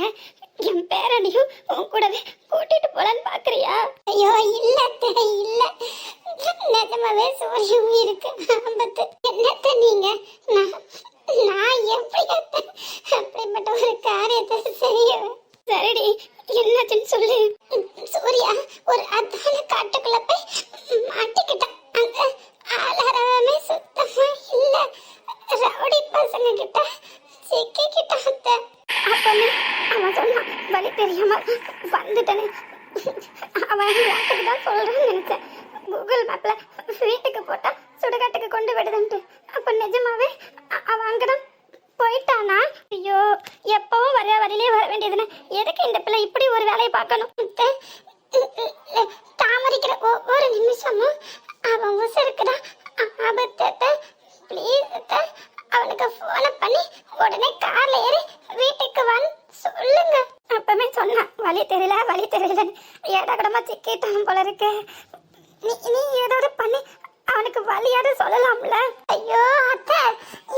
வரேன் என் பேரனையும் உன் கூடவே கூட்டிட்டு போலான்னு பாக்குறியா? ஐயோ இல்ல இல்ல. நிஜமாவே சூரிய உயிருக்கு ஆபத்து. என்னத்த நீங்க? நான் நான் எப்படி அப்படிப்பட்ட ஒரு காரியத்தை செய்வேன். சரிடி என்னாச்சுன்னு சொல்லு. சூர்யா ஒரு அத்தான காட்டுக்குள்ள போய் மாட்டிக்கிட்டான் அங்க ஆளாரமே சுத்தமா இல்ல. ரவுடி பசங்க கிட்ட சிக்கிக்கிட்டான் அத்தை. அப்பன்னு அவன் சொன்னான் வழி தெரியாமல் வந்துட்டேன்னு அவன் யாருக்கு தான் சொல்றான்னு நினச்சேன். கூகுள் மேப்பில் வீட்டுக்கு போட்டால் சுடுகாட்டுக்கு கொண்டு விடுதுன்ட்டு. அப்போ நிஜமாவே அவன் அங்கே தான் போயிட்டானா? ஐயோ எப்பவும் வர வரையிலே வர வேண்டியதுன்னு எதுக்கு இந்த பிள்ளை இப்படி ஒரு வேலையை பார்க்கணும்? தாமரிக்கிற தாமதிக்கிற ஒவ்வொரு அவன் உசருக்குதான் ஆபத்தை ப்ளீஸ் அவனுக்கு போனை பண்ணி உடனே கார்ல ஏறி வீட்டுக்கு வந்து சொல்லுங்க அப்பவே சொன்னான் வழி தெரியல வழி தெரியல ஏடாகடமா சிக்கிட்டான் போல இருக்கு நீ நீ ஏதாவது பண்ணி அவனுக்கு வழியாவது சொல்லலாம்ல ஐயோ அத்தை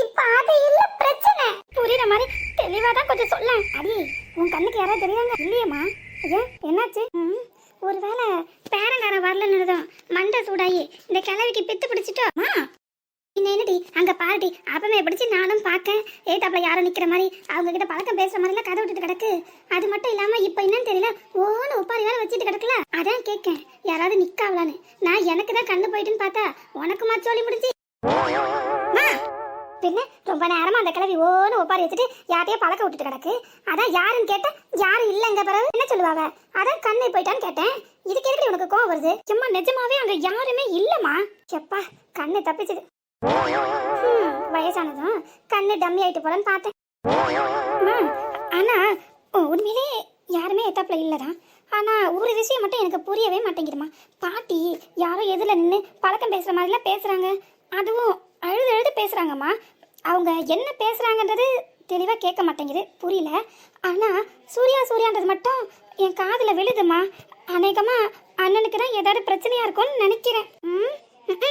இப்ப அது இல்ல பிரச்சனை புரியுற மாதிரி தெளிவா தான் கொஞ்சம் சொல்ல அடி உன் கண்ணுக்கு யாராவது தெரியாங்க ஐயா என்னாச்சு? ம் ஒருவேளை பேரங்காரன் வரலன்னு தான் மண்டை சூடாயி. இந்த கிழவிக்கு பித்து பிடிச்சிட்டோமா என்னடி? அங்க பாருடி. அப்பமே பிடிச்சி நானும் பார்க்கேன் ஏத்தாப்புல யாரும் நிக்கிற மாதிரி. அவங்க கிட்ட பழக்கம் பேசுற மாதிரிலாம் கதை விட்டுட்டு கிடக்கு. அது மட்டும் இல்லாம இப்ப என்னன்னு தெரியல. ஓன உப்பாரி வேலை வச்சுட்டு கிடக்குல. அதான் கேட்கேன் யாராவது நிக்காவலான்னு நான் எனக்கு தான் கண்ணு போயிட்டுன்னு பார்த்தா உனக்கு மச்சோலி முடிஞ்சு? பின்ன ரொம்ப நேரமா அந்த கிழவி ஓன்னு ஒப்பாரி வச்சுட்டு யார்ட்டையோ பழக்க விட்டுட்டு கிடக்கு. அதான் யாருன்னு கேட்டா யாரும் இல்லைங்க பிறகு என்ன சொல்லுவாங்க அதான் கண்ணு போயிட்டான்னு கேட்டேன். இதுக்கு எதுக்கு உனக்கு கோவம் வருது? சும்மா நிஜமாவே அங்க யாருமே இல்லம்மா? எப்பா கண்ணு தப்பிச்சது. வயசானதும் கண்ணு டம்மி ஆயிட்டு போலன்னு பார்த்தேன். ஆனா உண்மையிலே யாருமே எத்தாப்புல இல்லதான் ஆனா ஒரு விஷயம் மட்டும் எனக்கு புரியவே மாட்டேங்குதுமா. பாட்டி யாரோ எதுல நின்று பழக்கம் பேசுற மாதிரிலாம் பேசுறாங்க. அதுவும் அழுது அழுது பேசுகிறாங்கம்மா அவங்க என்ன பேசுகிறாங்கன்றது தெளிவாக கேட்க மாட்டேங்குது. புரியல. ஆனால் சூர்யா சூர்யான்றது மட்டும் என் காதில் விழுதுமா அநேகமாக அண்ணனுக்கு தான் ஏதாவது பிரச்சனையாக இருக்கும்னு நினைக்கிறேன். ம்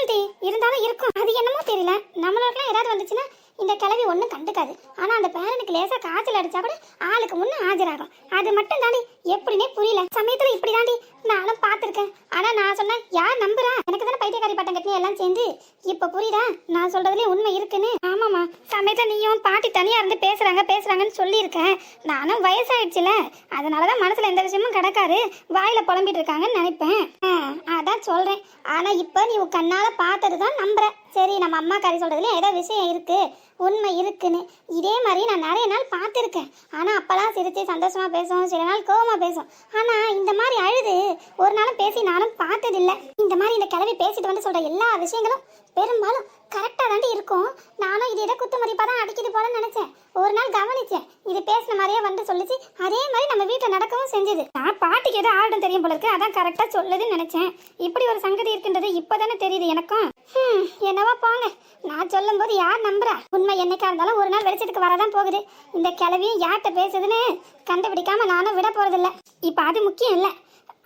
டி இருந்தாலும் இருக்கும். அது என்னமோ தெரியல. நம்மளுக்குலாம் ஏதாவது வந்துச்சுன்னா இந்த கிளவி ஒன்றும் கண்டுக்காது. ஆனால் அந்த பேரனுக்கு லேசாக காய்ச்சல் அடித்தா கூட ஆளுக்கு முன்னே ஆஜராகும். அது மட்டும் தாண்டி எப்படின்னே புரியல. சமயத்தில் இப்படி தாண்டி நானும் பார்த்துருக்கேன். ஆனால் நான் சொன்னேன் யார் நம்புறா? எனக்கு தானே பைத்தியக்காரி பட்டம் கட்டினி எல்லாம் சேர்ந்து இப்போ புரியுதா? நான் சொல்றதுலேயே உண்மை இருக்குன்னு. ஆமாமா சமயத்துல நீயும் பாட்டி தனியாக இருந்து பேசுகிறாங்க பேசுறாங்கன்னு சொல்லியிருக்கேன். நானும் வயசாயிடுச்சுல. அதனாலதான் மனசுல மனசில் எந்த விஷயமும் கிடக்காது. வாயில புலம்பிட்டு இருக்காங்கன்னு நினைப்பேன். அதான் சொல்றேன். ஆனால் இப்போ நீ கண்ணால கண்ணால் பார்த்தது தான் நம்புற. சரி நம்ம அம்மா கறி சொல்கிறதுல ஏதோ விஷயம் இருக்கு. உண்மை இருக்குன்னு. இதே மாதிரி நான் நிறைய நாள் பார்த்துருக்கேன். ஆனால் அப்போல்லாம் சிரித்து சந்தோஷமாக பேசுவோம். சில நாள் கோவமாக பேசும் ஆனால் இந்த மாதிரி அழுது. ஒரு நாளும் பேசி நானும் பார்த்ததில்லை. இந்த மாதிரி இந்த கிளவி பேசிட்டு வந்து சொல்கிற எல்லா விஷயங்களும் பெரும்பாலும் கரெக்டாக தாண்டி இருக்கும். நானும் இது எதை குத்து மதிப்பாக தான் அடிக்குது போலன்னு நினச்சேன். ஒரு நாள் கவனிச்சேன். இது பேசின மாதிரியே வந்து சொல்லுச்சு. அதே மாதிரி நம்ம வீட்டில் நடக்கவும் செஞ்சது. நான் பாட்டிக்கு ஏதோ ஆர்டம் தெரியும் போல இருக்கு. அதான் கரெக்டாக சொல்லுதுன்னு நினச்சேன். இப்படி ஒரு சங்கதி இருக்குன்றது இப்போதானே தெரியுது எனக்கும். என்னவோ போங்க. நான் சொல்லும்போது யார் நம்புறா? உண்மை என்னைக்கா இருந்தாலும் ஒரு நாள் வெளிச்சத்துக்கு வரதான் போகுது. இந்த கிளவியும் யார்கிட்ட பேசுதுன்னு கண்டுபிடிக்காம நானும் விட போகிறதில்ல இப்போ அது முக்கியம் இல்லை.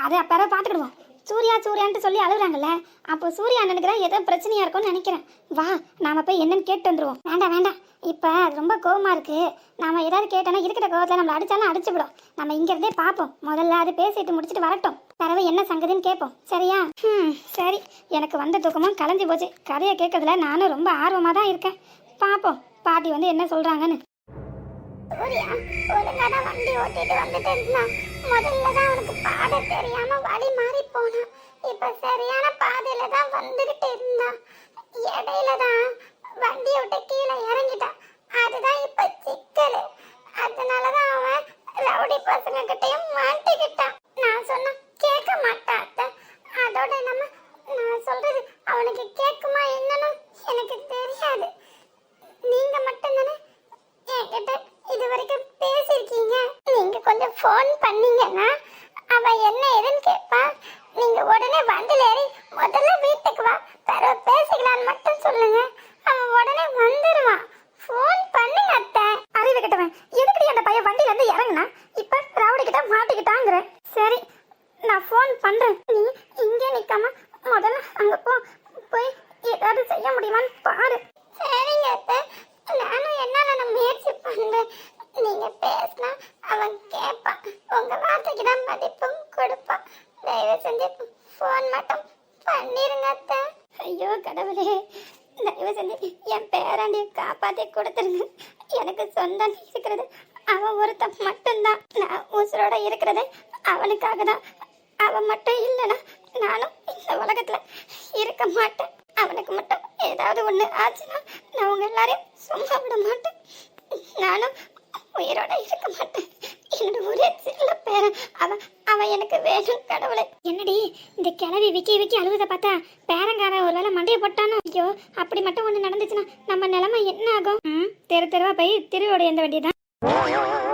அதை அப்பறம் பார்த்துக்கிடுவோம். சூர்யா சூர்யான்ட்டு சொல்லி அழுகுறாங்கல்ல அப்போ சூர்யா அண்ணனுக்கு தான் ஏதோ பிரச்சனையா இருக்கும்னு நினைக்கிறேன். வா நாம போய் என்னன்னு கேட்டு வந்துருவோம். வேண்டாம் வேண்டாம். இப்போ அது ரொம்ப கோவமா இருக்கு. நாம ஏதாவது கேட்டோன்னா இருக்கிற கோவத்தில் நம்மளை அடிச்சாலும் அடிச்சுவிடும் நம்ம இங்க இருந்தே பார்ப்போம் முதல்ல அது பேசிட்டு முடிச்சிட்டு வரட்டும். பிறகு என்ன சங்கதின்னு கேட்போம். சரியா? ம் சரி. எனக்கு வந்த தூக்கமும் கலைஞ்சு போச்சு. கதையை கேட்கறதுல நானும் ரொம்ப ஆர்வமாக தான் இருக்கேன். பார்ப்போம் பாட்டி வந்து என்ன சொல்றாங்கன்னு. சூர்யா வண்டி ஓட்டிட்டு வந்துட்டு இருந்தான். முதல்ல தான் அவனுக்கு பாதை தெரியாம வழி மாறி போனான் இப்ப சரியான பாதையில தான் வந்துகிட்டு இருந்தான் இடையில தான் வண்டியை விட்டு கீழே இறங்கிட்டான் அதுதான் இப்ப சிக்கல். அதனாலதான் அவன் ரவுடி பசங்க கிட்டயும் மாட்டிக்கிட்டான். நான் சொன்னா கேட்க மாட்டான் அத்தை. அதோட நம்ம நான் சொல்றது அவனுக்கு கேட்குமா என்னன்னு எனக்கு தெரியாது. நீங்க மட்டும்தானே என்கிட்ட இது வரைக்கும் பேசியிருக்கீங்க. நீங்க கொஞ்சம் ஃபோன் பண்ணீங்கன்னா அவ என்ன ஏதுன்னு கேட்பா. நீங்க உடனே வண்டில ஏறி முதல்ல வீட்டுக்கு வா. பிறகு பேசிக்கலாம்னு மட்டும் சொல்லுங்க. அவன் உடனே வந்துடுவான் சரிங்க அத்தை நானும் என்னால நான் முயற்சி பண்றேன் நீங்க பேசினா அவன் கேட்பான் உங்க வார்த்தைக்கு தான் மதிப்பும் கொடுப்பான் தயவு செஞ்சு ஃபோன் மட்டும் பண்ணிருங்க அத்தை ஐயோ கடவுளே. தயவு செஞ்சு என் பேராண்டியை காப்பாத்தி கொடுத்துருங்க. எனக்கு சொந்தம் இருக்கிறது அவன் ஒருத்தன் மட்டும்தான். நான் உசுரோட இருக்கிறது அவனுக்காக தான். அவன் மட்டும் இல்லைன்னா நானும் இந்த உலகத்துல இருக்க மாட்டேன். அவனுக்கு மட்டும் ஏதாவது ஒண்ணு ஆச்சுன்னா நான் உங்க எல்லாரையும் சும்மா விட மாட்டேன். நானும் உயிரோட இருக்க மாட்டேன். என்னோட ஒரே சின்ன பேரன். அவன் அவன் எனக்கு வேணும் கடவுளை. என்னடி இந்த கிளவி விக்கி விக்கி அழுவதை பார்த்தா பேரங்காரன் ஒரு வேளை மண்டையை போட்டானோ? ஐயோ அப்படி மட்டும் ஒண்ணு நடந்துச்சுன்னா நம்ம நிலைமை என்ன ஆகும்? ம், தெரு தெருவா போய் திருவோட எந்த வேண்டியதான்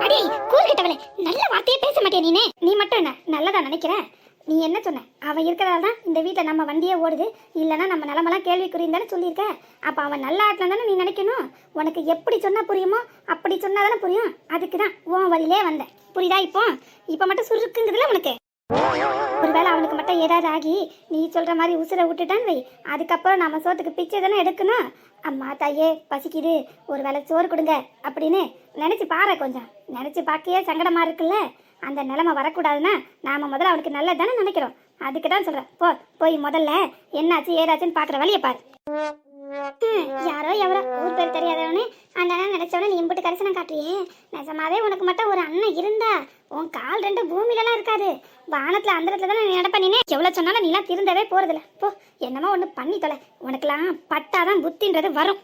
அடி கூறு கிட்டவளே நல்ல வார்த்தையே பேச மாட்டேன் நீனே? நீ மட்டும் என்ன நல்லதா நினைக்கிறேன் நீ என்ன சொன்ன? அவன் இருக்கிறதால தான் இந்த வீட்டில் நம்ம வண்டியே ஓடுது. இல்லைன்னா நம்ம நிலமெல்லாம் கேள்விக்குறின்னு தானே சொல்லியிருக்க. அப்போ அவன் நல்ல ஆட்டில் தானே நீ நினைக்கணும்? உனக்கு எப்படி சொன்னால் புரியுமோ அப்படி சொன்னால் தானே புரியும். அதுக்கு தான் உன் வழியிலே வந்தேன். புரியுதா இப்போ? இப்போ மட்டும் சுருக்குங்கிறதுல உனக்கு? ஒருவேளை அவனுக்கு மட்டும் ஏதாவது ஆகி நீ சொல்கிற மாதிரி உசுரை விட்டுட்டான்னு வை. அதுக்கப்புறம் நம்ம சோத்துக்கு பிச்சை தானே எடுக்கணும்? அம்மா தாயே பசிக்குது. ஒரு வேளை சோறு கொடுங்க அப்படின்னு நினச்சி பாரு கொஞ்சம். நினச்சி பார்க்கவே சங்கடமா இருக்குல்ல? அந்த நிலைமை வரக்கூடாதுன்னா நாம முதல்ல அவனுக்கு நல்லது தானே நினைக்கிறோம். அதுக்கு தான் சொல்றேன். போ போய் முதல்ல என்னாச்சு ஏதாச்சுன்னு பாக்குற வழியை பாரு. யாரோ எவரோ ஊர் பேர் தெரியாதவனே அந்த அண்ணன் நினைச்சவன நீ இம்பிட்டு கரிசனம் காட்டுறியே. நிஜமாவே உனக்கு மட்டும் ஒரு அண்ணன் இருந்தா உன் கால் ரெண்டு பூமியிலலாம் இருக்காது. வானத்துல அந்த இடத்துல தானே நீ நடப்ப நீனே. எவ்வளவு சொன்னாலும் நீலாம் திருந்தவே போகிறதில்ல போ என்னமோ ஒண்ணு பண்ணி தொலை. உனக்கெல்லாம் பட்டாதான் புத்தின்றது வரும்.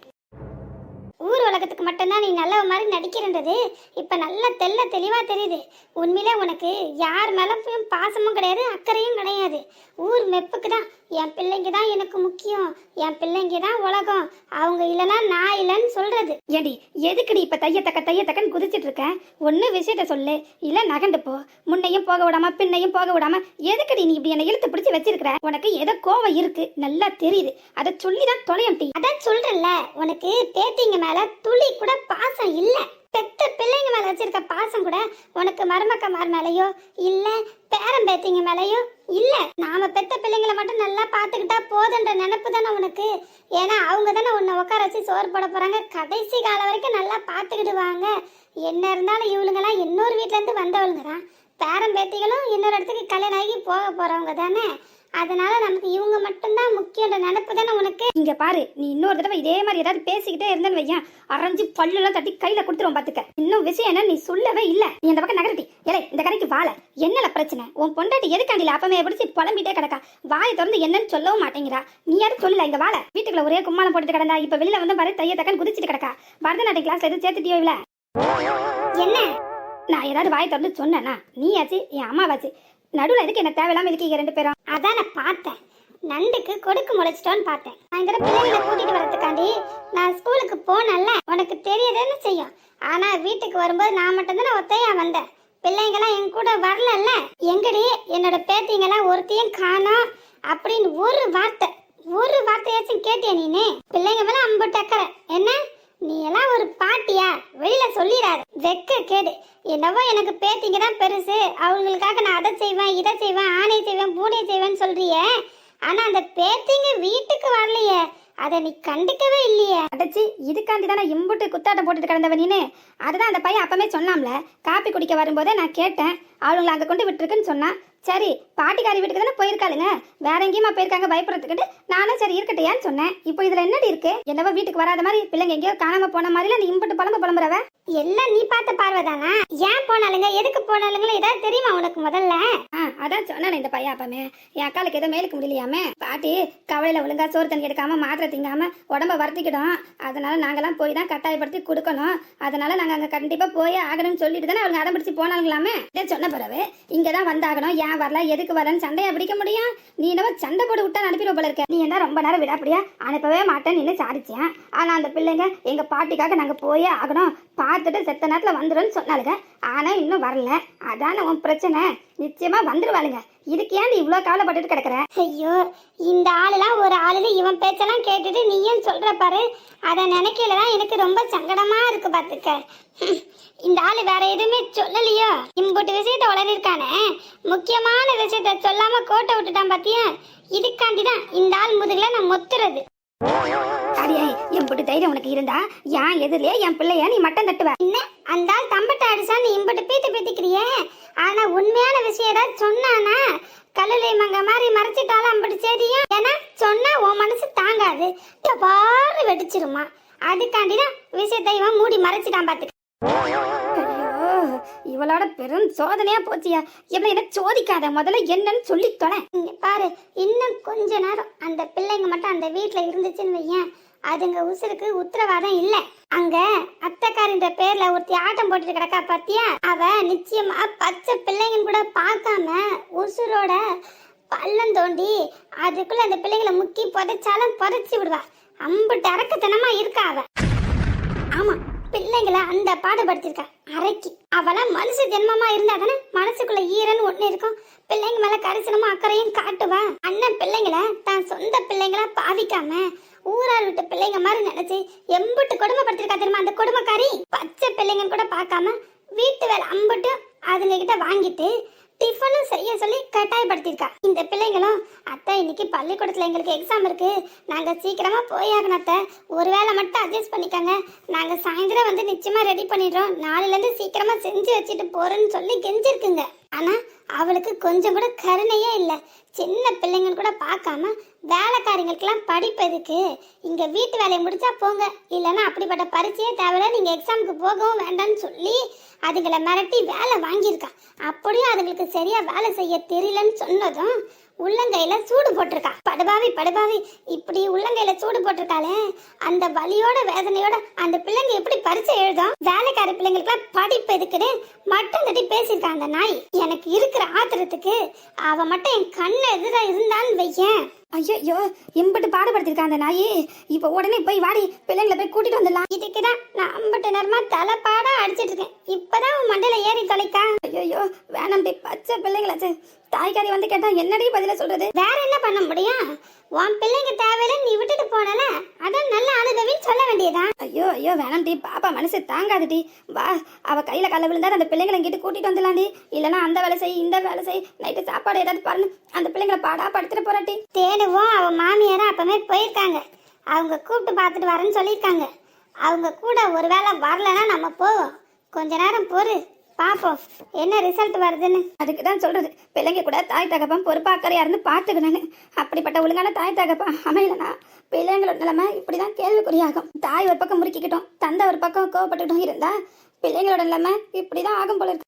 ஊர் உலகத்துக்கு மட்டும்தான் நீ நல்ல மாதிரி நடிக்கிறன்றது. இப்போ நல்ல தெல்ல தெளிவாக தெரியுது. உண்மையிலே உனக்கு யார் மேலும் பாசமும் கிடையாது அக்கறையும் கிடையாது. ஊர் மெப்புக்கு தான் என் பிள்ளைங்க தான் எனக்கு முக்கியம். என் பிள்ளைங்க தான் உலகம். அவங்க இல்லைன்னா நான் இல்லைன்னு சொல்கிறது ஏடி எதுக்கு நீ இப்போ தையத்தக்க தையத்தக்கன்னு குதிச்சிட்டு இருக்க? ஒன்று விஷயத்த சொல்லு. இல்லை நகண்டு போ. முன்னையும் போக விடாம பின்னையும் போக விடாம எதுக்கு நீ இப்படி என்னை இழுத்து பிடிச்சி வச்சிருக்கிற? உனக்கு ஏதோ கோவம் இருக்கு. நல்லா தெரியுது. அதை சொல்லிதான் தொலையம் டீ அதான் சொல்கிறல்ல உனக்கு பேத்திங்க மேல துளி கூட பாசம் இல்ல. பெத்த பிள்ளைங்க மேல வச்சிருக்க பாசம் கூட உனக்கு மருமக்கமார் மேலயோ இல்ல பேரம் பேத்திங்க மேலயோ இல்ல. நாம பெத்த பிள்ளைங்களை மட்டும் நல்லா பாத்துக்கிட்டா போதுன்ற நினைப்பு தானே உனக்கு? ஏன்னா அவங்க தானே உன்னை உட்கார வச்சு சோறு போட போறாங்க. கடைசி காலம் வரைக்கும் நல்லா பாத்துக்கிடுவாங்க என்ன இருந்தாலும் இவளுங்கெல்லாம் இன்னொரு வீட்ல இருந்து வந்தவளுங்க தான். பேரன் பேத்திகளும் இன்னொரு இடத்துக்கு கல்யாணம் ஆகி போக போறவங்க தானே. அதனால நமக்கு இவங்க மட்டும்தான் முக்கியன்ற நினைப்பு தானே உனக்கு? இங்க பாரு நீ இன்னொரு தடவை இதே மாதிரி ஏதாவது பேசிக்கிட்டே இருந்தேன்னு வையன். அரைஞ்சு பல்லுலாம் தட்டி கையில கொடுத்துருவோம் பாத்துக்க. இன்னும் விஷயம் என்ன நீ சொல்லவே இல்ல. நீ அந்த பக்கம் நகரட்டி. ஏலே இந்த கடைக்கு வாழ என்னல பிரச்சனை? உன் பொண்டாட்டி எதுக்காண்டில அப்பமே பிடிச்சி புலம்பிட்டே கிடக்கா? வாயை திறந்து என்னன்னு சொல்லவும் மாட்டேங்கிறா. நீ யாரும் சொல்லல இங்க வாழ வீட்டுக்குள்ள ஒரே கும்மாளம் போட்டுட்டு கிடந்தா இப்ப வெளியில வந்து பாரு தைய தக்கன்னு குதிச்சிட்டு கிடக்கா. பரதநாட்டிய கிளாஸ்ல எதுவும் சேர்த்துட்டியோ இல்ல? என்ன? நான் ஏதாவது வாயை திறந்து சொன்னேனா? நீயாச்சு என் அம்மாவாச்சு. நடுவுல எதுக்கு என்ன தேவையில்லாம இதுக்கு ரெண்டு பேரும்? அதான் நான் பார்த்தேன். நண்டுக்கு கொடுக்கு முளைச்சிட்டோன்னு பார்த்தேன். நான் இந்த பிள்ளைங்களை கூட்டிட்டு வரதுக்காண்டி நான் ஸ்கூலுக்கு போனேன்ல. உனக்கு தெரியதுன்னு செய்யும்? ஆனா வீட்டுக்கு வரும்போது நான் மட்டும்தான் ஒத்தையா வந்தேன். பிள்ளைங்கெல்லாம் என் கூட வரலல்ல. எங்கடி? என்னோட பேத்திங்கெல்லாம் ஒருத்தையும் காணோம் அப்படின்னு ஒரு வார்த்தை ஒரு வார்த்தையாச்சும் கேட்டியா நீனே? பிள்ளைங்க மேல அம்பு அக்கறை. என்ன? நீ எல்லாம் ஒரு பாட்டியா? வெளியில சொல்லிடாத. வெக்க கேடு. என்னவோ எனக்கு பேத்திங்க தான் பெருசு. அவங்களுக்காக நான் அதை செய்வேன் இதை செய்வேன் ஆணை செய்வேன் பூனை செய்வேன்னு சொல்றிய. ஆனா அந்த பேத்திங்க வீட்டுக்கு வரலையே. அதை நீ கண்டுக்கவே இல்லையே. அடைச்சி இதுக்காண்டி தானே இம்புட்டு குத்தாட்டம் போட்டுட்டு கிடந்தவ நீனு? அதுதான் அந்த பையன் அப்பவே சொன்னாம்ல காப்பி குடிக்க வரும்போதே நான் கேட்டேன். அவளுங்களை அங்கே கொண்டு விட்டுருக்குன்னு சொன்னான். சரி பாட்டிக்காரி வீட்டுக்கு தானே போயிருக்காளுங்க. வேற எங்கேயுமா போயிருக்காங்க பயப்படுறதுக்கிட்டு? நானும் சரி இருக்கட்டையான்னு சொன்னேன். இப்போ இதுல என்னடி இருக்கு? என்னவோ வீட்டுக்கு வராத மாதிரி பிள்ளைங்க எங்கேயோ காணாம போன மாதிரில நீ இம்புட்டு புலம்பு புலம்புறவ? எல்லாம் நீ பார்த்த பார்வைதானா ஏன் போனாலுங்க எதுக்கு போனாலுங்களோ ஏதாவது தெரியுமா உனக்கு முதல்ல? அதான் சொன்னேன் இந்த பையன் அப்பமே. என் அக்காளுக்கு ஏதோ மேலுக்கு முடியலையாமே. பாட்டி கவலையில ஒழுங்கா சோறு தண்ணி எடுக்காம மாத்திரை திங்காம உடம்ப வருத்திக்கிடும் அதனால நாங்கெல்லாம் போய் தான் கட்டாயப்படுத்தி கொடுக்கணும். அதனால நாங்க அங்க கண்டிப்பா போய் ஆகணும்னு சொல்லிட்டு தானே அவங்க அடம்பிடிச்சு போனாங்களாமே இதே சொன்ன பிறகு இங்க தான் வந்தாகணும். ஏன் வரல? எதுக்கு வரலன்னு சண்டையா பிடிக்க முடியும்? நீ என்னவோ சண்டை போட்டு விட்டா அனுப்பிடுவ போல இருக்க. நீ என்ன ரொம்ப நேரம் விடாப்படியா? அனுப்பவே மாட்டேன்னு நின்று சாடிச்சேன் ஆனா அந்த பிள்ளைங்க எங்க பாட்டிக்காக நாங்க போயே ஆகணும். பார்த்துட்டு செத்த நேரத்துல வந்துடும் சொன்னாலுங்க ஆனா இன்னும் வரல. அதான உன் பிரச்சனை? நிச்சயமா வந்துருவாளுங்க. இதுக்கு ஏன் நீ இவ்வளோ கவலைப்பட்டுட்டு கிடக்குற? ஐயோ இந்த ஆளுலாம் ஒரு ஆளுல இவன் பேச்செல்லாம் கேட்டுட்டு நீயும் சொல்ற பாரு? அதை நினைக்கல தான் எனக்கு ரொம்ப சங்கடமா இருக்கு பாத்துக்க. இந்த ஆளு வேற எதுவுமே சொல்லலையோ? இம்புட்டு விஷயத்த உளறிருக்கானே? முக்கியமான விஷயத்த சொல்லாம கோட்டை விட்டுட்டான் பாத்தியா? இதுக்காண்டி தான் இந்த ஆள் முதுகுல நான் மொத்துறது. அடியே என் தைரியம் உனக்கு இருந்தா? ஏன் எதிரிலே என் பிள்ளைய நீ மட்டம் தட்டுவ. என்ன? அந்த ஆள் தம்பட்ட அடிச்சா நீ இம்பட்டு பீத்து பீத்திக்கிறியே? ஆனா உண்மையான விஷயம் ஏதாவது சொன்னானா? கல்லுலை மங்க மாதிரி மறைச்சிட்டாலும் அம்பட்டு சரியா ஏன்னா சொன்னா உன் மனசு தாங்காது. பாரு வெடிச்சிருமா. அதுக்காண்டிதான் விஷயத்தை இவன் மூடி மறைச்சிட்டான் பாத்துக்க. இவளோட பெரும் சோதனையா போச்சியா? இவளை என்ன சோதிக்காத. முதல்ல என்னன்னு சொல்லி தொலை இங்க பாரு இன்னும் கொஞ்ச நேரம் அந்த பிள்ளைங்க மட்டும் அந்த வீட்டுல இருந்துச்சுன்னு வையேன். அதுங்க உசுருக்கு உத்தரவாதம் இல்ல. அங்க அத்தக்காரின்ற பேர்ல ஒருத்தி ஆட்டம் போட்டுட்டு கிடக்கா பாத்தியா? அவ நிச்சயமா பச்சை பிள்ளைங்கன்னு கூட பார்க்காம உசுரோட பள்ளம் தோண்டி அதுக்குள்ள அந்த பிள்ளைங்களை முக்கி புதைச்சாலும் புதைச்சி விடுவா. அம்புட்டு அரக்கத்தனமா இருக்கா அவ. ஆமா பிள்ளைங்களை அந்த பாடுபடுத்திருக்கா அரைக்கி. அவளாம் மனுஷ ஜென்மமா இருந்தா தானே மனசுக்குள்ள ஈரன்னு ஒண்ணு இருக்கும். பிள்ளைங்க மேல கரிசனமும் அக்கறையும் காட்டுவா. அண்ணன் பிள்ளைங்களை தான் சொந்த பிள்ளைங்களா பாவிக்காம ஊரார் விட்டு பிள்ளைங்க மாதிரி நினைச்சு எம்புட்டு கொடுமைப்படுத்திருக்கா தெரியுமா அந்த கொடுமைக்காரி? பச்சை பிள்ளைங்கன்னு கூட பார்க்காம வீட்டு வேலை அம்புட்டு அதுங்க கிட்ட வாங்கிட்டு டிஃபனும் செய்ய சொல்லி கட்டாயப்படுத்தியிருக்கா. இந்த பிள்ளைங்களும் அத்தை இன்னைக்கு பள்ளிக்கூடத்துல எங்களுக்கு எக்ஸாம் இருக்கு. நாங்க சீக்கிரமா போயாகணும் அத்தை. ஒரு வேளை மட்டும் அட்ஜஸ்ட் பண்ணிக்கோங்க. நாங்க சாயந்தரம் வந்து நிச்சயமா ரெடி பண்ணிடுறோம். நாளைல இருந்து சீக்கிரமா செஞ்சு வச்சுட்டு போறேன்னு சொல்லி கெஞ்சிருக்குங்க. ஆனா அவளுக்கு கொஞ்சம் கூட கருணையே இல்லை. சின்ன பிள்ளைங்கன்னு கூட பார்க்காம வேலைக்காரங்களுக்கெல்லாம் படிப்பு எதுக்கு? இங்க வீட்டு வேலையை முடிச்சா போங்க. இல்லைன்னா அப்படிப்பட்ட பரீட்சையே தேவையில்ல. நீங்க எக்ஸாமுக்கு போகவும் வேண்டாம்னு சொல்லி அதுங்களை மிரட்டி வேலை வாங்கியிருக்கா. அப்படியும் அதுங்களுக்கு சரியா வேலை செய்ய தெரியலன்னு சொன்னதும் உள்ளங்கையில சூடு போட்டிருக்கா. படுபாவி படுபாவி இப்படி உள்ளங்கையில சூடு போட்டிருக்காளே. அந்த வலியோட வேதனையோட அந்த பிள்ளைங்க எப்படி பரிச்சை எழுதும்? வேலைக்கார பிள்ளைங்களுக்குலாம் படிப்பு எதுக்குன்னு மட்டும் தட்டி பேசியிருக்கான் அந்த நாய். எனக்கு இருக்கிற ஆத்திரத்துக்கு அவ மட்டும் என் கண்ணு எதிரா இருந்தான்னு வையேன். ஐயோ இம்பட்டு பாடுபடுத்திருக்கா அந்த நாயி. இப்போ உடனே போய் வாடி பிள்ளைங்களை போய் கூட்டிட்டு வந்துடலாம். இதுக்கு தான் நான் அம்பட்டு நேரமா தலைப்பாடா அடிச்சிட்டு இருக்கேன். இப்பதான் உன் மண்டையில ஏறி தொலைக்கா. ஐயோ வேணாம் டி பச்சை பிள்ளைங்களாச்சு. தாய்க்காரி வந்து கேட்டா என்னடி பதில சொல்றது? வேற என்ன பண்ண முடியும்? உன் பிள்ளைங்க தேவையில்ல நீ விட்டுட்டு போனல. அதான் நல்ல அனுபவின்னு சொல்ல வேண்டியதான் ஐயோ ஐயோ வேணாம் டி. பாப்பா மனசு தாங்காது டி. வா அவ கையில கால விழுந்தா அந்த பிள்ளைங்களை இங்கிட்டு கூட்டிட்டு வந்துடலாம் டி. இல்லைன்னா அந்த வேலை செய் இந்த வேலை செய். நைட்டு சாப்பாடு ஏதாவது பாருங்க அந்த பிள்ளைங்களை பாடா படுத்துட்டு போறாட்டி தேடுவோம். அவ மாமியாரும் அப்பவே போயிருக்காங்க. அவங்க கூப்பிட்டு பார்த்துட்டு வரேன்னு சொல்லியிருக்காங்க. அவங்க கூட ஒருவேளை வரலன்னா நம்ம போவோம். கொஞ்ச நேரம் பொறு. பார்ப்போம் என்ன ரிசல்ட் வருதுன்னு? அதுக்கு தான் சொல்றது. பிள்ளைங்க கூட தாய் தகப்பன் பொறுப்பாக்கறையா இருந்து பார்த்துக்கணும்னு அப்படிப்பட்ட ஒழுங்கான தாய் தகப்பன் அமையலனா பிள்ளைங்களோட நிலைமை இப்படிதான் கேள்விக்குறியாகும். தாய் ஒரு பக்கம் முறுக்கிக்கிட்டோம் தந்தை ஒரு பக்கம் கோவப்பட்டுக்கிட்டும் இருந்தா பிள்ளைங்களோட நிலைமை இப்படிதான் ஆகும் போல இருக்கு.